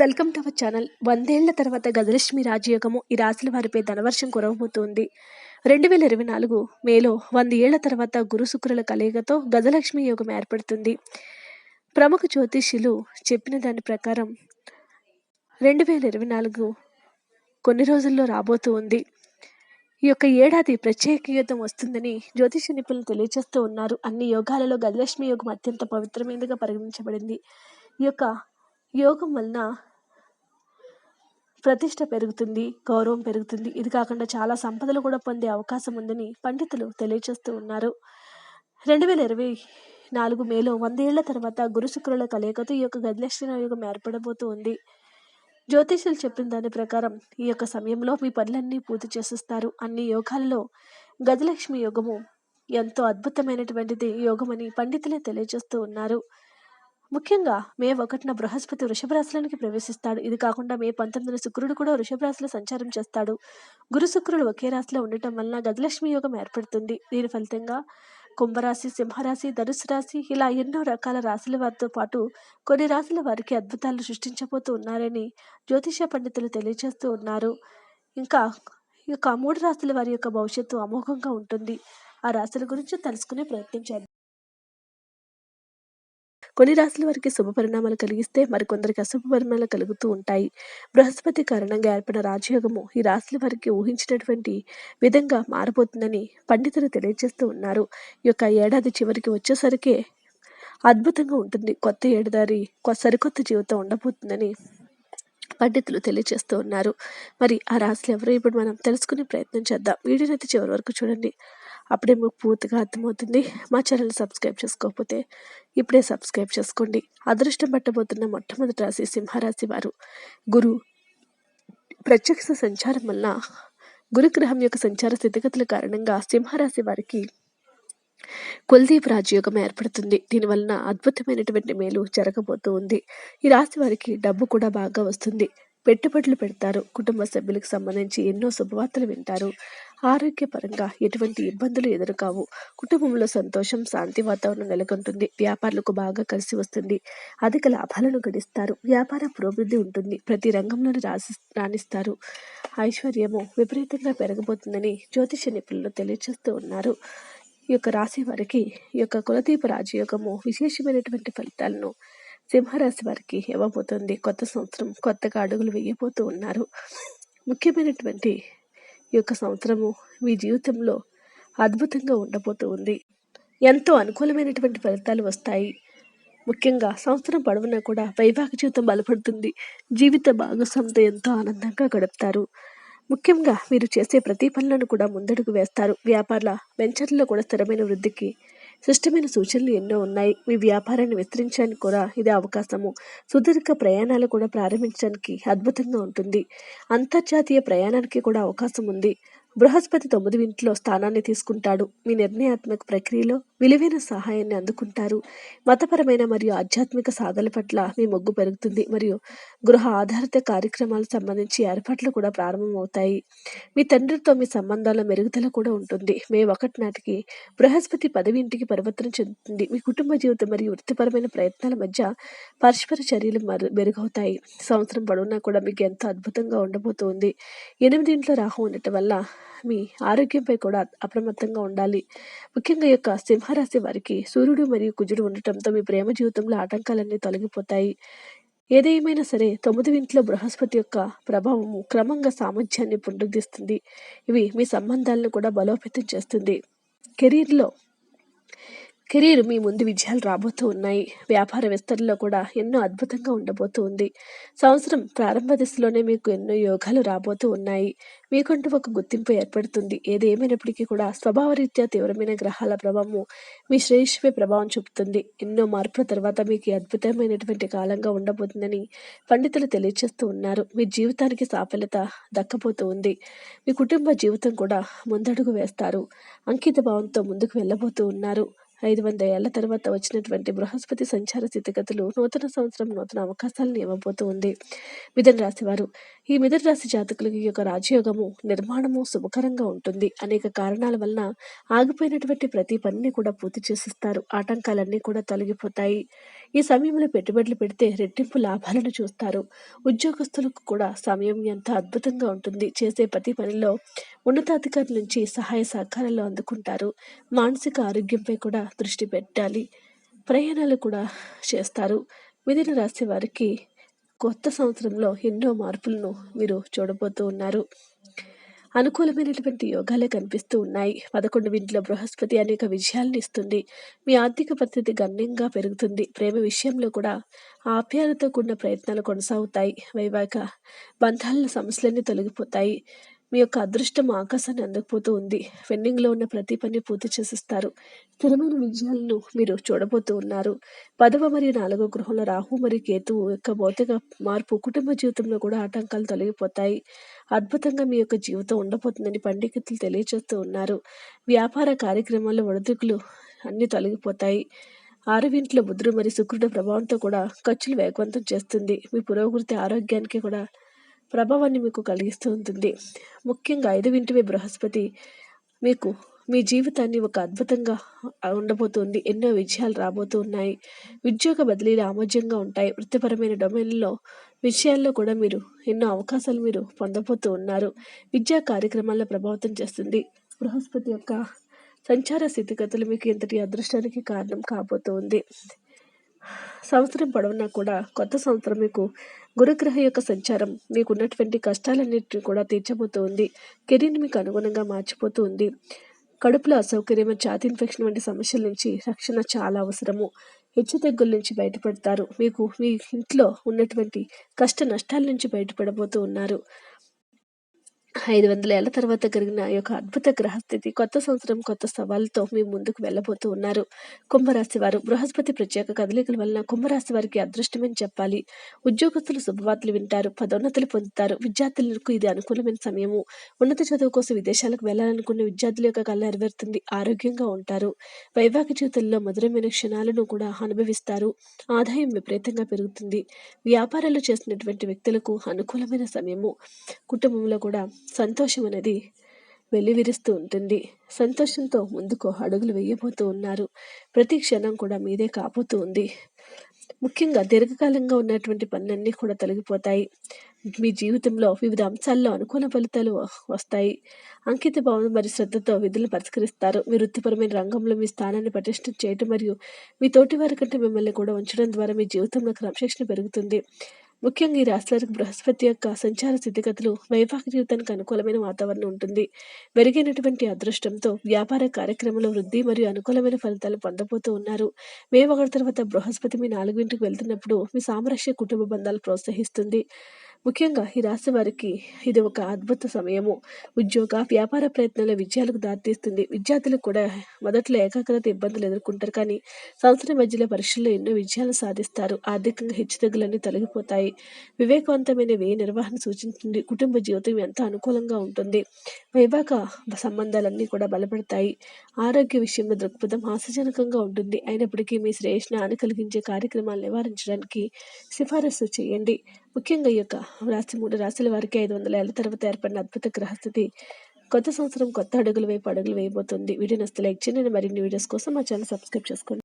Welcome to our channel. వందేళ్ళ తర్వాత గజలక్ష్మి రాజయోగము ఈ రాశుల వారిపై ధనవర్షం కురవబోతోంది. రెండు వేల ఇరవై నాలుగు మేలో వంద ఏళ్ళ తర్వాత గురు శుక్రుల కలయికతో గజలక్ష్మి యోగం ఏర్పడుతుంది. ప్రముఖ జ్యోతిష్యులు చెప్పిన దాని ప్రకారం రెండు వేల ఇరవై నాలుగు కొన్ని రోజుల్లో రాబోతూ ఉంది. ఈ యొక్క ఏడాది ప్రత్యేకయుతం వస్తుందని జ్యోతిష నిపుణులు తెలియజేస్తూ ఉన్నారు. అన్ని యోగాలలో గజలక్ష్మి యోగం అత్యంత పవిత్రమైనదిగా పరిగణించబడింది. ఈ యొక్క యోగం వలన ప్రతిష్ట పెరుగుతుంది గౌరవం పెరుగుతుంది. ఇది కాకుండా చాలా సంపదలు కూడా పొందే అవకాశం ఉందని పండితులు తెలియజేస్తూ ఉన్నారు. రెండు వేల ఇరవై నాలుగు మేలో వందేళ్ళ తర్వాత గురు శుక్రుల కలయికతో ఈ యొక్క గజలక్ష్మి యోగం ఏర్పడబోతూ ఉంది. జ్యోతిష్యులు చెప్పిన దాని ప్రకారం ఈ యొక్క సమయంలో మీ పనులన్నీ పూర్తి చేసిస్తారు. అన్ని యోగాలలో గజలక్ష్మి యోగము ఎంతో అద్భుతమైనటువంటిది యోగమని పండితులే తెలియజేస్తూ ఉన్నారు. ముఖ్యంగా మే ఒకటిన బృహస్పతి వృషభ ప్రవేశిస్తాడు. ఇది కాకుండా మే పంతొమ్మిదిన శుక్రుడు కూడా వృషభ రాశిలో సంచారం చేస్తాడు. గురు శుక్రుడు ఒకే రాశిలో ఉండటం వలన గజలక్ష్మి యోగం ఏర్పడుతుంది. దీని ఫలితంగా కుంభరాశి సింహరాశి ధనుసు రాశి ఇలా ఎన్నో రకాల రాశుల వారితో పాటు కొన్ని రాశుల వారికి అద్భుతాలు సృష్టించబోతూ ఉన్నారని జ్యోతిష పండితులు తెలియజేస్తూ ఉన్నారు. ఇంకా ఈ యొక్క మూడు రాశుల వారి యొక్క భవిష్యత్తు అమోఘంగా ఉంటుంది. ఆ రాశుల గురించి తెలుసుకునే ప్రయత్నం చేద్దాం. కొన్ని రాశుల వారికి శుభ పరిణామాలు కలిగిస్తే మరికొందరికి అశుభ పరిణామాలు కలుగుతూ ఉంటాయి. బృహస్పతి కారణంగా ఏర్పడిన రాజయోగము ఈ రాశుల వారికి ఊహించినటువంటి విధంగా మారబోతుందని పండితులు తెలియజేస్తూ ఉన్నారు. ఈ యొక్క ఏడాది చివరికి వచ్చేసరికి అద్భుతంగా ఉంటుంది. కొత్త ఏడుదారి సరికొత్త జీవితం ఉండబోతుందని పండితులు తెలియజేస్తూ ఉన్నారు. మరి ఆ రాశులు ఎవరో? ఇప్పుడు మనం తెలుసుకునే ప్రయత్నం చేద్దాం. వీడియోనైతే చివరి వరకు చూడండి. అప్పుడే మీకు పూర్తిగా అర్థమవుతుంది. మా ఛానల్ సబ్స్క్రైబ్ చేసుకోకపోతే ఇప్పుడే సబ్స్క్రైబ్ చేసుకోండి. అదృష్టం పట్టబోతున్న మొట్టమొదటి రాశి సింహరాశి వారు. గురు ప్రత్యక్ష సంచారం వల్ల గురుగ్రహం యొక్క సంచార స్థితిగతుల కారణంగా సింహరాశి వారికి కుల్దీప్ రాజయోగం ఏర్పడుతుంది. దీనివలన అద్భుతమైనటువంటి మేలు జరగబోతూ ఉంది. ఈ రాశి వారికి డబ్బు కూడా బాగా వస్తుంది. పెట్టుబడులు పెడతారు. కుటుంబ సభ్యులకు సంబంధించి ఎన్నో శుభవార్తలు వింటారు. ఆరోగ్యపరంగా ఎటువంటి ఇబ్బందులు ఎదురుకావు. కుటుంబంలో సంతోషం శాంతి వాతావరణం నెలకొంటుంది. వ్యాపారులకు బాగా కలిసి వస్తుంది. అధిక లాభాలను గడిస్తారు. వ్యాపార పురోభివృద్ధి ఉంటుంది. ప్రతి రంగంలోనూ రాసి రాణిస్తారు. ఐశ్వర్యము విపరీతంగా పెరగబోతుందని జ్యోతిష నిపుణులు తెలియజేస్తూ ఉన్నారు. ఈ యొక్క రాశి వారికి ఈ యొక్క కులదీప రాజయోగము విశేషమైనటువంటి ఫలితాలను సింహరాశి వారికి ఇవ్వబోతుంది కొత్త సంవత్సరం కొత్తగా అడుగులు వేయబోతూ ఉన్నారు. ముఖ్యమైనటువంటి ఈ యొక్క సంవత్సరము మీ జీవితంలో అద్భుతంగా ఉండబోతూ ఉంది. ఎంతో అనుకూలమైనటువంటి ఫలితాలు వస్తాయి. ముఖ్యంగా సంవత్సరం పొడవునా కూడా వైవాహిక జీవితం బలపడుతుంది. జీవిత భాగస్వామితో ఎంతో ఆనందంగా గడుపుతారు. ముఖ్యంగా మీరు చేసే ప్రతి పనులను కూడా ముందడుగు వేస్తారు. వ్యాపారాల వెంచర్లలో కూడా స్థిరమైన వృద్ధికి స్పష్టమైన సూచనలు ఎన్నో ఉన్నాయి. మీ వ్యాపారాన్ని విస్తరించడానికి కూడా ఇదే అవకాశము. సుదీర్ఘ ప్రయాణాలు కూడా ప్రారంభించడానికి అద్భుతంగా ఉంటుంది. అంతర్జాతీయ ప్రయాణానికి కూడా అవకాశం ఉంది. బృహస్పతి తొమ్మిది ఇంట్లో స్థానాన్ని తీసుకుంటాడు. మీ నిర్ణయాత్మక ప్రక్రియలో విలువైన సహాయాన్ని అందుకుంటారు. మతపరమైన మరియు ఆధ్యాత్మిక సాధనల పట్ల మీ మొగ్గు పెరుగుతుంది. మరియు గృహ ఆధారిత కార్యక్రమాలకు సంబంధించి ఏర్పాట్లు కూడా ప్రారంభమవుతాయి. మీ తండ్రితో మీ సంబంధాల మెరుగుదల కూడా ఉంటుంది. మే ఒకటి నాటికి బృహస్పతి పదవి ఇంటికి పరివర్తన చెందుతుంది. మీ కుటుంబ జీవితం మరియు వృత్తిపరమైన ప్రయత్నాల మధ్య పరస్పర చర్యలు మెరుగవుతాయి. సంవత్సరం పొడవునా కూడా మీకు ఎంతో అద్భుతంగా ఉండబోతుంది. ఎనిమిది ఇంట్లో రాహు ఉండటం వల్ల మీ ఆరోగ్యంపై కూడా అప్రమత్తంగా ఉండాలి. ముఖ్యంగా యొక్క సింహరాశి వారికి సూర్యుడు మరియు కుజుడు ఉండటంతో మీ ప్రేమ జీవితంలో ఆటంకాలన్నీ తొలగిపోతాయి. ఏదేమైనా సరే తొమ్మిది ఇంట్లో బృహస్పతి యొక్క ప్రభావము క్రమంగా సామర్థ్యాన్ని పునరుద్ధిస్తుంది. ఇవి మీ సంబంధాలను కూడా బలోపేతం చేస్తుంది. కెరీర్లో కెరీర్ మీ ముందు విజయాలు రాబోతూ ఉన్నాయి. వ్యాపార విస్తరణలో కూడా ఎన్నో అద్భుతంగా ఉండబోతూ ఉంది. సంవత్సరం ప్రారంభ దశలోనే మీకు ఎన్నో యోగాలు రాబోతూ ఉన్నాయి. మీకంటూ ఒక గుర్తింపు ఏర్పడుతుంది. ఏది ఏమైనప్పటికీ కూడా స్వభావరీత్యా తీవ్రమైన గ్రహాల ప్రభావము మీ శ్రేయస్సుపై ప్రభావం చూపుతుంది. ఎన్నో మార్పుల తర్వాత మీకు అద్భుతమైనటువంటి కాలంగా ఉండబోతుందని పండితులు తెలియజేస్తూ ఉన్నారు. మీ జీవితానికి సాఫల్యత దక్కబోతూ ఉంది. మీ కుటుంబ జీవితం కూడా ముందడుగు వేస్తారు. అంకిత భావంతో ముందుకు వెళ్ళబోతూ ఉన్నారు. ఐదు వంద ఏళ్ళ తర్వాత వచ్చినటువంటి బృహస్పతి సంచార స్థితిగతులు నూతన సంవత్సరం నూతన అవకాశాలను ఇవ్వబోతూ ఉంది. మిథున రాశివారు ఈ మిథున రాశి జాతకులకి యొక్క రాజయోగము నిర్మాణము శుభకరంగా ఉంటుంది. అనేక కారణాల వలన ఆగిపోయినటువంటి ప్రతి పనిని కూడా పూర్తి చేసిస్తారు. ఆటంకాలన్నీ కూడా తొలగిపోతాయి. ఈ సమయంలో పెట్టుబడులు పెడితే రెట్టింపు లాభాలను చూస్తారు. ఉద్యోగస్తులకు కూడా సమయం ఎంత అద్భుతంగా ఉంటుంది. చేసే ప్రతి పనిలో ఉన్నతాధికారుల నుంచి సహాయ సహకారాలు అందుకుంటారు. మానసిక ఆరోగ్యంపై కూడా దృష్టి పెట్టాలి. ప్రయాణాలు కూడా చేస్తారు. మిథున రాశి వారికి కొత్త సంవత్సరంలో ఎన్నో మార్పులను మీరు చూడబోతూ ఉన్నారు. అనుకూలమైనటువంటి యోగాలే కనిపిస్తూ ఉన్నాయి. పదకొండు ఇంట్లో బృహస్పతి అనేక విజయాలను ఇస్తుంది. మీ ఆర్థిక పరిస్థితి గణనీయంగా పెరుగుతుంది. ప్రేమ విషయంలో కూడా ఆప్యాయతతో కూడిన ప్రయత్నాలు కొనసాగుతాయి. వైవాహిక బంధాల సమస్యలన్నీ తొలగిపోతాయి. మీ యొక్క అదృష్టం ఆకాశాన్ని అందకపోతూ ఉంది. పెండింగ్లో ఉన్న ప్రతి పని పూర్తి చేసిస్తారు. స్థిరమైన విజయాలను మీరు చూడబోతూ ఉన్నారు. పదవ మరియు నాలుగో గృహంలో రాహు మరియు కేతువు యొక్క భౌతిక మార్పు కుటుంబ జీవితంలో కూడా ఆటంకాలు తొలగిపోతాయి. అద్భుతంగా మీ యొక్క జీవితం ఉండబోతుందని పండితులు తెలియజేస్తూ ఉన్నారు. వ్యాపార కార్యక్రమాల్లో ఒడిదుడుకులు అన్నీ తొలగిపోతాయి. ఆరవింట్లో బుద్ధుడు మరియు శుక్రుడు ప్రభావంతో కూడా ఖర్చులు వేగవంతం చేస్తుంది. మీ పురోగతి ఆరోగ్యానికి కూడా ప్రభావాన్ని మీకు కలిగిస్తూ ఉంటుంది. ముఖ్యంగా ఐదు వింటివే బృహస్పతి. మీకు మీ జీవితాన్ని ఒక అద్భుతంగా ఉండబోతుంది. ఎన్నో విజయాలు రాబోతూ ఉన్నాయి ఉద్యోగ బదిలీలు ఆమోద్యంగా ఉంటాయి. వృత్తిపరమైన డొమైన్లో విషయాల్లో కూడా మీరు ఎన్నో అవకాశాలు మీరు పొందబోతూ ఉన్నారు. విద్యా కార్యక్రమాల్లో ప్రభావితం చేస్తుంది. బృహస్పతి యొక్క సంచార స్థితిగతులు మీకు ఇంతటి అదృష్టానికి కారణం కాబోతోంది. సంవత్సరం పొడవునా కూడా కొత్త సంవత్సరం మీకు గురుగ్రహ యొక్క సంచారం మీకు ఉన్నటువంటి కష్టాలన్నింటినీ కూడా తీర్చబోతోంది. కెరీర్ని మీకు అనుగుణంగా మార్చిపోతూ ఉంది కడుపులో అసౌకర్యం ఛాతి ఇన్ఫెక్షన్ వంటి సమస్యల నుంచి రక్షణ చాలా అవసరము. హెచ్చుతగ్గుల నుంచి బయటపడతారు. మీకు మీ ఇంట్లో ఉన్నటువంటి కష్ట నష్టాల నుంచి బయటపడబోతూ ఉన్నారు. ఐదు వందల ఏళ్ళ తర్వాత జరిగిన ఈ యొక్క అద్భుత గ్రహస్థితి కొత్త సంవత్సరం కొత్త సవాళ్ళతో మీ ముందుకు వెళ్ళబోతూ ఉన్నారు. కుంభరాశి వారు బృహస్పతి ప్రత్యేక కదలికల వలన కుంభరాశి వారికి అదృష్టమని చెప్పాలి. ఉద్యోగస్తులు శుభవార్తలు వింటారు పదోన్నతులు పొందుతారు. విద్యార్థులకు ఇది అనుకూలమైన సమయము. ఉన్నత చదువు కోసం విదేశాలకు వెళ్ళాలనుకున్న విద్యార్థుల యొక్క కళ నెరవేరుతుంది. ఆరోగ్యంగా ఉంటారు. వైవాహిక జీవితంలో మధురమైన క్షణాలను కూడా అనుభవిస్తారు. ఆదాయం విపరీతంగా పెరుగుతుంది. వ్యాపారాలు చేసినటువంటి వ్యక్తులకు అనుకూలమైన సమయము. కుటుంబంలో కూడా సంతోషం అనేది వెల్లివిరుస్తూ ఉంటుంది. సంతోషంతో ముందుకు అడుగులు వేయబోతూ ఉన్నారు. ప్రతి క్షణం కూడా మీదే కాపోతూ ఉంది. ముఖ్యంగా దీర్ఘకాలంగా ఉన్నటువంటి పనులన్నీ కూడా తొలగిపోతాయి. మీ జీవితంలో వివిధ అంశాల్లో అనుకూల ఫలితాలు వస్తాయి. అంకిత భావం మరియు శ్రద్ధతో విధులు పరిష్కరిస్తారు. మీ వృత్తిపరమైన రంగంలో మీ స్థానాన్ని పటిష్టం చేయటం మరియు మీ తోటి వారి కంటే మిమ్మల్ని కూడా ఉంచడం ద్వారా మీ జీవితంలో క్రమశిక్షణ పెరుగుతుంది. ముఖ్యంగా ఈ రాశులకు బృహస్పతి యొక్క సంచార స్థితిగతులు వైవాహిక జీవితానికి అనుకూలమైన వాతావరణం ఉంటుంది. మెరుగైనటువంటి అదృష్టంతో వ్యాపార కార్యక్రమంలో వృద్ధి మరియు అనుకూలమైన ఫలితాలు పొందబోతూ ఉన్నారు. మే ఒకటి తర్వాత బృహస్పతి మీ నాలుగింటికి వెళ్తున్నప్పుడు మీ సామరస్య కుటుంబ బంధాలు ప్రోత్సహిస్తుంది. ముఖ్యంగా ఈ రాశి వారికి ఇది ఒక అద్భుత సమయము. ఉద్యోగ వ్యాపార ప్రయత్నాల విజయాలకు దారితీస్తుంది. విద్యార్థులకు కూడా మొదట్లో ఏకాగ్రత ఇబ్బందులు ఎదుర్కొంటారు. కానీ సంవత్సరం మధ్యలో పరీక్షల్లో ఎన్నో విజయాలు సాధిస్తారు. ఆర్థికంగా హెచ్చుతగ్గులన్నీ తొలగిపోతాయి. వివేకవంతమైన వ్యయ నిర్వహణ సూచించండి కుటుంబ జీవితం ఎంత అనుకూలంగా ఉంటుంది. వైవాహిక సంబంధాలన్నీ కూడా బలపడతాయి. ఆరోగ్య విషయంలో దృక్పథం హాస్యజనకంగా ఉంటుంది. అయినప్పటికీ మీ శ్రేష్ఠాన్ని కలిగించే కార్యక్రమాలు నివారించడానికి సిఫారసు చేయండి. ముఖ్యంగా ఈ యొక్క రాశి మూడు రాశుల వారికి ఐదు వందల ఏళ్ళ తర్వాత ఏర్పడిన అద్భుత గ్రహస్థితి. కొత్త సంవత్సరం కొత్త అడుగులు వైపు అడుగులు వేయబోతుంది. వీడియో నస్తే లైక్ చేయండి. మరిన్ని వీడియోస్ కోసం మా ఛానల్ సబ్స్క్రైబ్ చేసుకోండి.